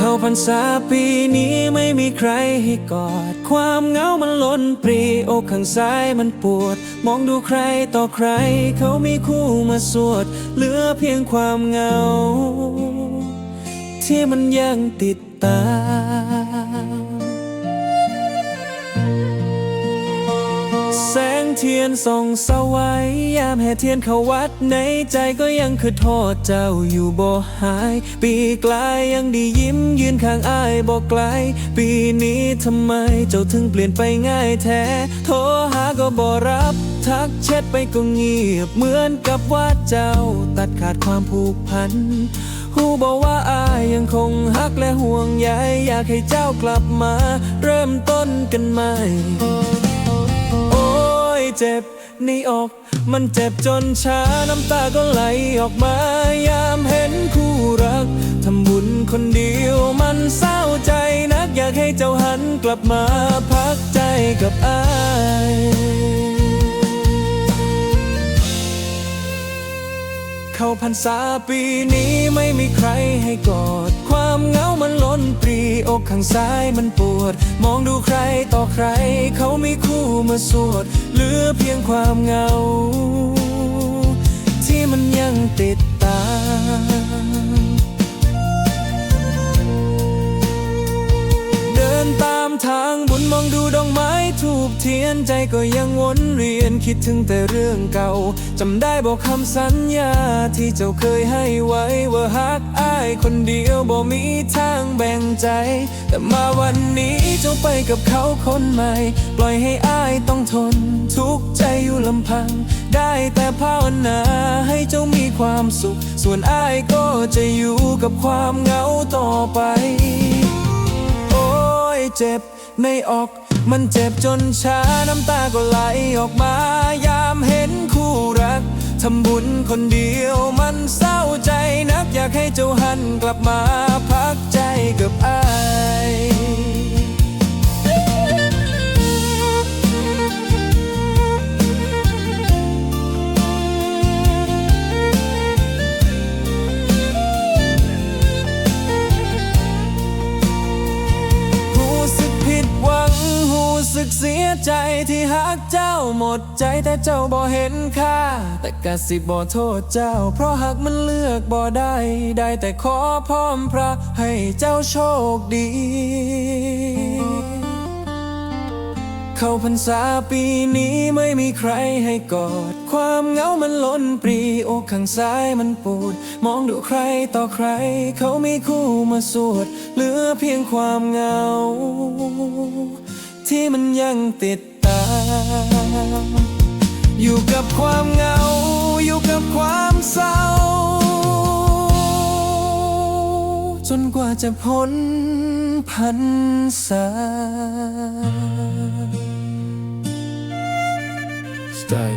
เขาพรรษาปีนี้ไม่มีใครให้กอด ความเหงามันล้นปรีอกข้างซ้ายมันปวด มองดูใครต่อใคร เขามีคู่มาสวด เหลือเพียงความเหงา ที่มันยังติดตา แสงเทียนส่องสวัยยามแห่เทียนเข้าวัดในใจก็ยังคือโทษเจ้าอยู่บ่หาย ปีกลายยังดียิ้มยืนข้างอ้ายบอกไกล ปีนี้ทำไมเจ้าถึงเปลี่ยนไปง่ายแท้ โทรหาก็บ่รับ ทักแชทไปก็เงียบเหมือนกับว่าเจ้าตัดขาดความผูกพันหูบอกว่าอายยังคงฮักและห่วงใยอยากให้เจ้ากลับมา เริ่มต้นกันใหม่ เจ็บในอก มันเจ็บจนช้าน้ำตาก็ไหลออกมายามเห็นคู่รักทำบุญคนเดียวมันเศร้าใจนักอยากให้เจ้าหันกลับมาพักใจกับอาย เข้าพรรษาปีนี้ไม่มีใครให้กอด ความเหงามันล้นปรีอกข้างซ้ายมันปวด มองดูใครต่อใคร เขามีคู่มาสวด เหลือเพียงความเหงา ที่มันยังติดตา ทียนใจก็ยังวนเวียนคิดถึงแต่เรื่องเก่าจำได้บอกคำสัญญาที่เจ้าเคยให้ไว้ว่าฮักอ้ายคนเดียวบ่มีทางแบ่งใจ แต่มาวันนี้เจ้าไปกับเขาคนใหม่ ปล่อยให้อ้ายต้องทน ทุกข์ใจอยู่ลำพัง ได้แต่ภาวนาให้เจ้ามีความสุข ส่วนอ้ายก็จะอยู่กับความเหงาต่อไป โอ้ยเจ็บในอก มันเจ็บจนช้าน้ำตาก็ไหลออกมายามเห็นคู่รักทำบุญคนเดียวมันเศร้าใจนักอยากให้เจ้าหันกลับมาพักใจกับอา กเสียใจที่หักเจ้าหมดใจแต่เจ้าบ่เห็นค่า แต่กะสิบ่โทษเจ้า เพราะหักมันเลือกบ่ได้ ได้แต่ขอพร้อมพระให้เจ้าโชคดี เข้าพรรษาปีนี้ไม่มีใครให้กอด ความเหงามันล้นปรีอกข้างซ้ายมันปวดมองดูใครต่อใคร เขามีคู่มาสวดเหลือเพียงความเหงา ที่มันยังติดตาม อยู่กับความเหงา อยู่กับความเศร้า จนกว่าจะพ้นพันษา Stay.